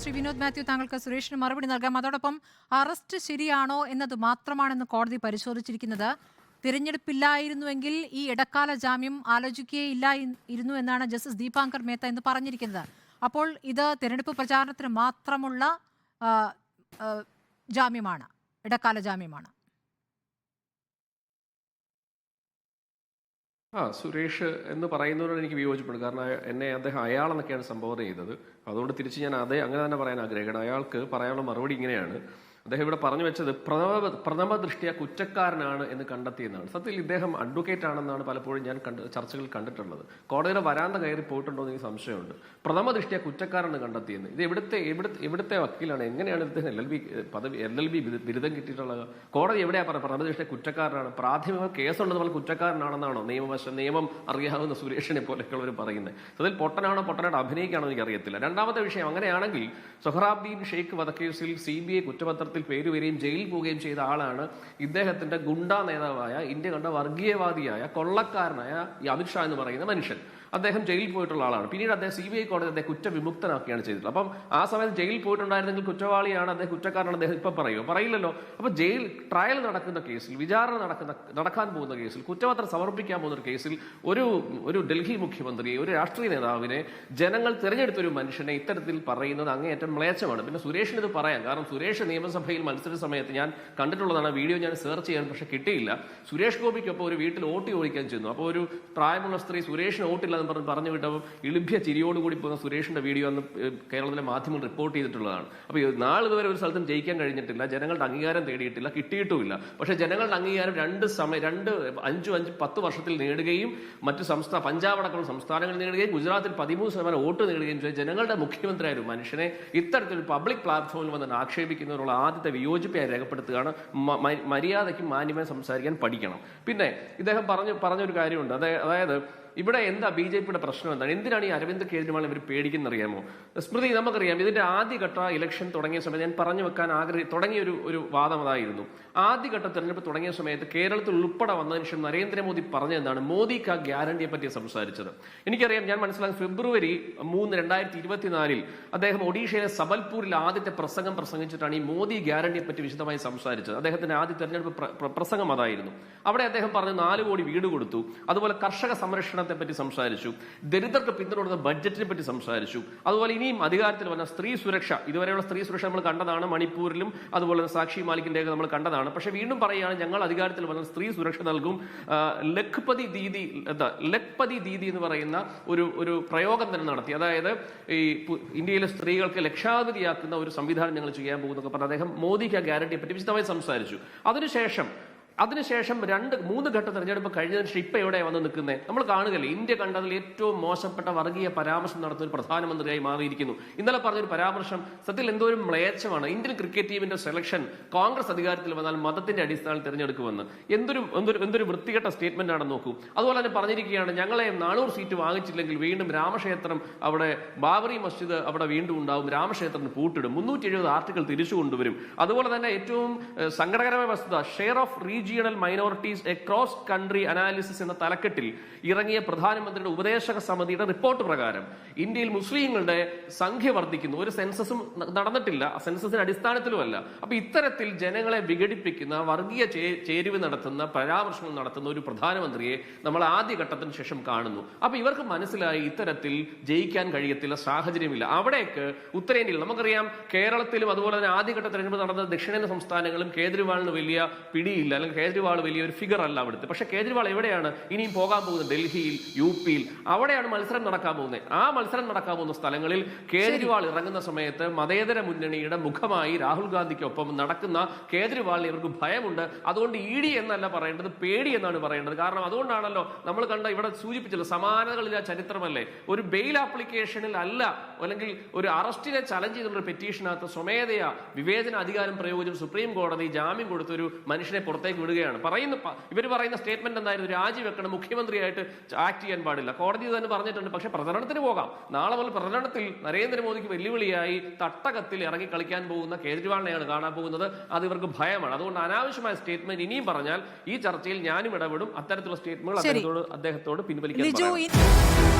ശ്രീ വിനോദ് മാത്യു താങ്കൾക്ക് സുരേഷിന് മറുപടി നൽകാം. അതോടൊപ്പം അറസ്റ്റ് ശരിയാണോ എന്നത് മാത്രമാണെന്ന് കോടതി പരിശോധിച്ചിരിക്കുന്നത്. തിരഞ്ഞെടുപ്പില്ലായിരുന്നുവെങ്കിൽ ഈ ഇടക്കാല ജാമ്യം ആലോചിക്കുകയില്ല ഇരുന്നു എന്നാണ് ജസ്റ്റിസ് ദീപാങ്കർ മേത്ത എന്ന് പറഞ്ഞിരിക്കുന്നത്. അപ്പോൾ ഇത് തിരഞ്ഞെടുപ്പ് പ്രചാരണത്തിന് മാത്രമുള്ള ജാമ്യമാണ് ഇടക്കാല ജാമ്യമാണ്. ആ സുരേഷ് എന്ന് പറയുന്നതിനോട് എനിക്ക് വിയോജിപ്പുണ്ട്. കാരണം എന്നെ അദ്ദേഹം അയാളെന്നൊക്കെയാണ് സംബോധന ചെയ്തത്. അതുകൊണ്ട് തിരിച്ച് ഞാൻ അതേ അങ്ങനെ തന്നെ പറയാൻ ആഗ്രഹിക്കണം അയാൾക്ക് പറയാനുള്ള മറുപടി ഇങ്ങനെയാണ്. അദ്ദേഹം ഇവിടെ പറഞ്ഞു വെച്ചത് പ്രഥമ പ്രഥമ ദൃഷ്ടിയ കുറ്റക്കാരനാണ് എന്ന് കണ്ടെത്തിയെന്നാണ്. സത്യത്തിൽ ഇദ്ദേഹം അഡ്വക്കേറ്റ് ആണെന്നാണ് പലപ്പോഴും ഞാൻ കണ്ട് ചർച്ചകൾ കണ്ടിട്ടുള്ളത്. കോടതിയുടെ വരാന്ത കയറി പോയിട്ടുണ്ടോ എന്ന് സംശയമുണ്ട്. പ്രഥമ ദൃഷ്ടിയ കുറ്റക്കാരനെന്ന് കണ്ടെത്തിയെന്ന്. ഇത് എവിടുത്തെ എവിടുത്തെ എവിടുത്തെ വക്കീലാണ്? എങ്ങനെയാണ് ഇദ്ദേഹം എൽ എൽ ബി പദവി എൽ എൽ ബി ബിരുദം കിട്ടിയിട്ടുള്ളത് കോടതി എവിടെയാണ് പറഞ്ഞത്? പ്രഥമ ദൃഷ്ടിയ കുറ്റക്കാരനാണ്. പ്രാഥമിക കേസുണ്ടെന്ന് പറഞ്ഞാൽ കുറ്റക്കാരനാണെന്നാണോ? നിയമവശം നിയമം അറിയാവുന്ന സുരേഷിനെ പോലെയുള്ളവർ പറയുന്നത്. അതിൽ പൊട്ടനാണോ പൊട്ടനായിട്ട് അഭിനയിക്കാണോ എനിക്ക് അറിയത്തില്ല രണ്ടാമത്തെ വിഷയം അങ്ങനെയാണെങ്കിൽ സൊഹറാബ്ദീൻ ഷെയ്ഖ് വധക്കേസിൽ സി ബി ഐ കുറ്റപത്രത്തിൽ പേര് വരികയും ജയിലിൽ പോവുകയും ചെയ്ത ആളാണ് ഇദ്ദേഹത്തിന്റെ ഗുണ്ടാ നേതാവായ ഇന്ത്യ കണ്ട വർഗീയവാദിയായ കൊള്ളക്കാരനായ ഈ അമിത്ഷാ എന്ന് പറയുന്ന മനുഷ്യൻ. അദ്ദേഹം ജയിലിൽ പോയിട്ടുള്ള ആളാണ്. പിന്നീട് അദ്ദേഹം സി ബി ഐ കോടതി അദ്ദേഹം കുറ്റവിമുക്തനാക്കുകയാണ് ചെയ്തിട്ടുള്ളത് അപ്പം ആ സമയത്ത് ജയിലിൽ പോയിട്ടുണ്ടായിരുന്നെങ്കിൽ കുറ്റവാളിയാണ് അദ്ദേഹം കുറ്റക്കാരനാണ് അദ്ദേഹം ഇപ്പം പറയുമോ പറയില്ലല്ലോ. അപ്പൊ ജയിൽ ട്രയൽ നടക്കുന്ന കേസിൽ വിചാരണ നടക്കുന്ന നടക്കാൻ പോകുന്ന കേസിൽ കുറ്റപത്രം സമർപ്പിക്കാൻ പോകുന്ന ഒരു കേസിൽ ഒരു ഒരു ഡൽഹി മുഖ്യമന്ത്രിയെ ഒരു രാഷ്ട്രീയ നേതാവിനെ ജനങ്ങൾ തിരഞ്ഞെടുത്തൊരു മനുഷ്യനെ ഇത്തരത്തിൽ പറയുന്നത് അങ്ങേയറ്റം മ്ലേച്ഛമാണ്. പിന്നെ സുരേഷിന് ഇത് പറയാം. കാരണം സുരേഷ് നിയമസഭയിൽ മത്സര സമയത്ത് ഞാൻ കണ്ടിട്ടുള്ളതാണ് വീഡിയോ ഞാൻ സെർച്ച് ചെയ്യാൻ പക്ഷെ കിട്ടിയില്ല. സുരേഷ് ഗോപിക്കൊപ്പം ഒരു വീട്ടിൽ ഓട്ടി ഓടിക്കാൻ ചെന്നു. അപ്പോൾ ഒരു പ്രായമുള്ള സ്ത്രീ സുരേഷിന് ഓട്ടില്ല എന്ന് പറഞ്ഞ് പറഞ്ഞു വിട്ടപ്പോൾ ഇളിഭ്യ ചിരിയോടുകൂടി പോകുന്ന സുരേഷിന്റെ വീഡിയോ അന്ന് കേരളത്തിലെ മാധ്യമങ്ങൾ റിപ്പോർട്ട് ചെയ്തിട്ടുള്ളതാണ്. അപ്പോൾ നാളെ ഇതുവരെ ഒരു സ്ഥലത്തും ജയിക്കാൻ കഴിഞ്ഞിട്ടില്ല. ജനങ്ങളുടെ അംഗീകാരം തേടിയിട്ടില്ല. കിട്ടിയിട്ടുമില്ല. പക്ഷേ ജനങ്ങളുടെ അംഗീകാരം രണ്ട് സമയം രണ്ട് അഞ്ചു അഞ്ച് പത്ത് വർഷത്തിൽ നേടുകയും മറ്റ് സംസ്ഥാന പഞ്ചാബ് അടക്കമുള്ള സംസ്ഥാനങ്ങളിൽ നേടുകയും ഗുജറാത്തിൽ പതിമൂന്ന് ശതമാനം വോട്ട് നേടുകയും ചെയ്ത ജനങ്ങളുടെ മുഖ്യമന്ത്രിയായ ഒരു മനുഷ്യനെ ഇത്തരത്തിൽ പബ്ലിക് പ്ലാറ്റ്ഫോമിൽ വന്ന് ആക്ഷേപിക്കുന്നതിനുള്ള ആദ്യത്തെ വിയോജിപ്പായി രേഖപ്പെടുത്തുകയാണ്. മര്യാദയ്ക്ക് മാന്യമായി സംസാരിക്കാൻ പഠിക്കണം. പിന്നെ ഇദ്ദേഹം പറഞ്ഞു പറഞ്ഞൊരു കാര്യമുണ്ട്. അതായത് ഇവിടെ എന്താ ബി ജെ പിയുടെ പ്രശ്നം എന്താണ്? എന്തിനാണ് ഈ അരവിന്ദ് കെജ്രിവാൾ ഇവർ പേടിക്കുന്നറിയാമോ? സ്മൃതി നമുക്കറിയാം ഇതിന്റെ ആദ്യഘട്ട ഇലക്ഷൻ തുടങ്ങിയ സമയത്ത് ഞാൻ പറഞ്ഞു വെക്കാൻ ആഗ്രഹി തുടങ്ങിയ ഒരു ഒരു വാദം അതായിരുന്നു. ആദ്യഘട്ട തെരഞ്ഞെടുപ്പ് തുടങ്ങിയ സമയത്ത് കേരളത്തിൽ ഉൾപ്പെടെ വന്നതിന് ശേഷം നരേന്ദ്രമോദി പറഞ്ഞ എന്താണ്? മോദിക്ക് ആ ഗ്യാരണ്ടിയെ പറ്റി സംസാരിച്ചത്. എനിക്കറിയാം ഞാൻ മനസ്സിലാക്കി ഫെബ്രുവരി മൂന്ന് രണ്ടായിരത്തി ഇരുപത്തിനാലിൽ അദ്ദേഹം ഒഡീഷയിലെ സബൽപൂരിൽ ആദ്യത്തെ പ്രസംഗം പ്രസംഗിച്ചിട്ടാണ് ഈ മോദി ഗ്യാരണ്ടിയെ പറ്റി വിശദമായി സംസാരിച്ചത്. അദ്ദേഹത്തിന്റെ ആദ്യ തെരഞ്ഞെടുപ്പ് പ്ര- പ്ര- പ്രസംഗം അതായിരുന്നു. അവിടെ അദ്ദേഹം പറഞ്ഞു നാല് കോടി വീട് കൊടുത്തു. അതുപോലെ കർഷക സംരക്ഷണത്തെ പറ്റി സംസാരിച്ചു ദരിദ്രർക്ക് കൊടുത്ത ബഡ്ജറ്റിനെ പറ്റി സംസാരിച്ചു. അതുപോലെ ഇനിയും അധികാരത്തിൽ വന്ന സ്ത്രീ സുരക്ഷ ഇതുവരെയുള്ള സ്ത്രീ സുരക്ഷ നമ്മൾ കണ്ടതാണ് മണിപ്പൂരിലും അതുപോലെ സാക്ഷി മാലിക്കിന്റെ നമ്മൾ കണ്ടതാണ്. പക്ഷേ വീണ്ടും പറയുകയാണ് ഞങ്ങൾ അധികാരത്തിൽ വന്ന സ്ത്രീ സുരക്ഷ നൽകും. ലഖ്പതി ദീദി എന്താ ലഖ്പതി ദീദി എന്ന് പറയുന്ന ഒരു ഒരു പ്രയോഗം തന്നെ നടത്തി. അതായത് ഈ ഇന്ത്യയിലെ സ്ത്രീകൾക്ക് ലക്ഷാധിപതിയാക്കുന്ന ഒരു സംവിധാനം ഞങ്ങൾ ചെയ്യാൻ പോകുന്നൊക്കെ പറഞ്ഞ അദ്ദേഹം മോദിക്ക് ആ ഗ്യാരണ്ടിയെ പറ്റി വിശദമായി സംസാരിച്ചു. അതിനുശേഷം അതിനുശേഷം രണ്ട് മൂന്ന് ഘട്ട തെരഞ്ഞെടുപ്പ് കഴിഞ്ഞതിന് ശേഷം ഇപ്പം എവിടെ വന്ന് നിൽക്കുന്നത് നമ്മൾ കാണുകയല്ലേ ഇന്ത്യ കണ്ടതിൽ ഏറ്റവും മോശപ്പെട്ട വർഗീയ പരാമർശം നടത്തുന്ന ഒരു പ്രധാനമന്ത്രിയായി മാറിയിരിക്കുന്നു. ഇന്നലെ പറഞ്ഞൊരു പരാമർശം സത്യത്തിൽ എന്തോ ഒരു മ്ലേച്ഛമാണ്. ഇന്ത്യൻ ക്രിക്കറ്റ് ടീമിന്റെ സെലക്ഷൻ കോൺഗ്രസ് അധികാരത്തിൽ വന്നാൽ മതത്തിന്റെ അടിസ്ഥാനത്തിൽ തിരഞ്ഞെടുക്കുമെന്ന്. എന്തൊരു എന്തൊരു എന്തൊരു വൃത്തികെട്ട സ്റ്റേറ്റ്മെന്റ് ആണെന്ന് നോക്കൂ. അതുപോലെ തന്നെ പറഞ്ഞിരിക്കുകയാണ് ഞങ്ങളെ നാനൂറ് സീറ്റ് വാങ്ങിച്ചില്ലെങ്കിൽ വീണ്ടും രാമക്ഷേത്രം അവിടെ ബാബറി മസ്ജിദ് അവിടെ വീണ്ടും ഉണ്ടാവും. രാമക്ഷേത്രം പൂട്ടിടും. മുന്നൂറ്റി എഴുപത് ആർട്ടിക്കിൾ തിരിച്ചു കൊണ്ടുവരും. അതുപോലെ തന്നെ ഏറ്റവും സങ്കടകരമായ വസ്തുത share of regional minorities across country analysis എന്ന തലക്കെട്ടിൽ ഇറങ്ങിയ പ്രധാനമന്ത്രിയുടെ ഉപദേശക സമിതിയുടെ റിപ്പോർട്ട് പ്രകാരം ഇന്ത്യയിൽ മുസ്ലിങ്ങളുടെ സംഖ്യ വർദ്ധിക്കുന്നു. ഒരു സെൻസസും നടന്നിട്ടില്ല. സെൻസസിന്റെ അടിസ്ഥാനത്തിലുമല്ല. അപ്പൊ ഇത്തരത്തിൽ ജനങ്ങളെ വിഘടിപ്പിക്കുന്ന വർഗീയ ചേരിവ് നടത്തുന്ന പരാമർശങ്ങൾ നടത്തുന്ന ഒരു പ്രധാനമന്ത്രിയെ നമ്മൾ ആദ്യഘട്ടത്തിന് ശേഷം കാണുന്നു. അപ്പൊ ഇവർക്ക് മനസ്സിലായി ഇത്തരത്തിൽ ജയിക്കാൻ കഴിയത്തില്ല സാഹചര്യമില്ല. അവിടേക്ക് ഉത്തരേന്ത്യയിൽ നമുക്കറിയാം കേരളത്തിലും അതുപോലെ തന്നെ ആദ്യഘട്ട തെരഞ്ഞെടുപ്പ് നടന്ന ദക്ഷിണേന്ത്യ സംസ്ഥാനങ്ങളും കേജ്രിവാളിന് വലിയ പിടിയില്ല. അല്ലെങ്കിൽ കേജ്രിവാൾ വലിയൊരു ഫിഗർ അല്ല അവിടുത്തെ. പക്ഷെ കേജ്രിവാൾ എവിടെയാണ്? ഇനിയും പോകാൻ പോകുന്നത്? ഡൽഹിയിൽ യു പിയിൽ. അവിടെയാണ് മത്സരം നടക്കാൻ പോകുന്നത്. ആ മത്സരം നടക്കാൻ പോകുന്ന സ്ഥലങ്ങളിൽ കേജ്രിവാൾ ഇറങ്ങുന്ന സമയത്ത് മതേതര മുന്നണിയുടെ മുഖമായി രാഹുൽ ഗാന്ധിക്കൊപ്പം നടക്കുന്ന കേജ്രിവാളിന് ഇവർക്ക് ഭയമുണ്ട്. അതുകൊണ്ട് ഇ ഡി എന്നല്ല പറയേണ്ടത് പേടി എന്നാണ് പറയേണ്ടത്. കാരണം അതുകൊണ്ടാണല്ലോ നമ്മൾ കണ്ട ഇവിടെ സൂചിപ്പിച്ചല്ലോ സമാനതകളില്ല ചരിത്രമല്ലേ? ഒരു ബെയിൽ ആപ്ലിക്കേഷനിൽ അല്ല അല്ലെങ്കിൽ ഒരു അറസ്റ്റിനെ ചലഞ്ച് ചെയ്തുള്ള പെറ്റീഷനകത്ത് സ്വമേധയാ വിവേചന അധികാരം പ്രയോഗിച്ച് സുപ്രീം കോടതി ജാമ്യം കൊടുത്തൊരു മനുഷ്യനെ പുറത്തേക്ക് വിടുകയാണ് പറയുന്ന ഇവർ പറയുന്ന സ്റ്റേറ്റ്മെന്റ് എന്തായിരുന്നു? രാജിവെക്കണം മുഖ്യമന്ത്രിയായിട്ട് ആക്ട് ചെയ്യാൻ പാടില്ല. കോടതി തന്നെ പറഞ്ഞിട്ടുണ്ട്. പക്ഷെ പ്രചരണത്തിന് പോകാം. നാളെ മുതൽ പ്രചരണത്തിൽ നരേന്ദ്രമോദിക്ക് വെല്ലുവിളിയായി തട്ടകത്തിൽ ഇറങ്ങി കളിക്കാൻ പോകുന്ന കേജ്രിവാളിനെയാണ് കാണാൻ പോകുന്നത്. അത് ഇവർക്ക് ഭയമാണ്. അതുകൊണ്ട് അനാവശ്യമായ സ്റ്റേറ്റ്മെന്റ് ഇനിയും പറഞ്ഞാൽ ഈ ചർച്ചയിൽ ഞാനും ഇടപെടും. അത്തരത്തിലുള്ള സ്റ്റേറ്റ്മെന്റുകൾ. അദ്ദേഹത്തോട് അദ്ദേഹത്തോട് പിൻവലിക്കാൻ